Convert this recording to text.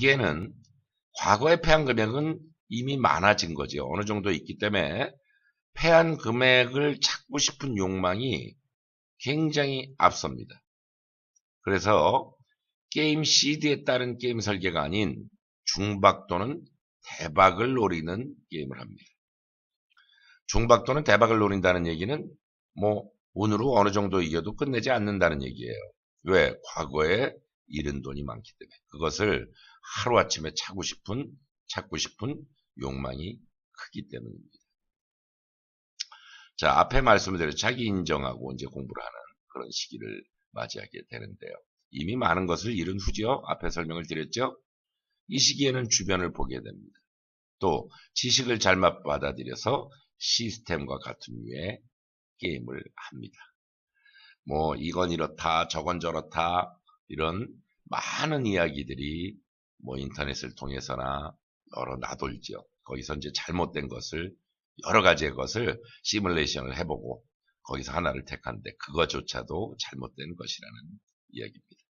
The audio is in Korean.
단계는 과거에 패한 금액은 이미 많아진 거죠. 어느 정도 있기 때문에 패한 금액을 찾고 싶은 욕망이 굉장히 앞섭니다. 그래서 게임 CD에 따른 게임 설계가 아닌 중박 또는 대박을 노리는 게임을 합니다. 중박 또는 대박을 노린다는 얘기는 뭐 운으로 어느 정도 이겨도 끝내지 않는다는 얘기예요. 왜? 과거에 잃은 돈이 많기 때문에 그것을 하루아침에 찾고 싶은 찾고 싶은 욕망이 크기 때문입니다. 자, 앞에 말씀드린 자기 인정하고 이제 공부를 하는 그런 시기를 맞이하게 되는데요. 이미 많은 것을 잃은 후지요. 앞에 설명을 드렸죠. 이 시기에는 주변을 보게 됩니다. 또 지식을 잘못 받아들여서 시스템과 같은 류의 게임을 합니다. 뭐 이건 이렇다 저건 저렇다 이런 많은 이야기들이 뭐 인터넷을 통해서나 여러 나돌죠. 거기서 이제 잘못된 것을 여러 가지의 것을 시뮬레이션을 해보고 거기서 하나를 택한데 그거조차도 잘못된 것이라는 이야기입니다.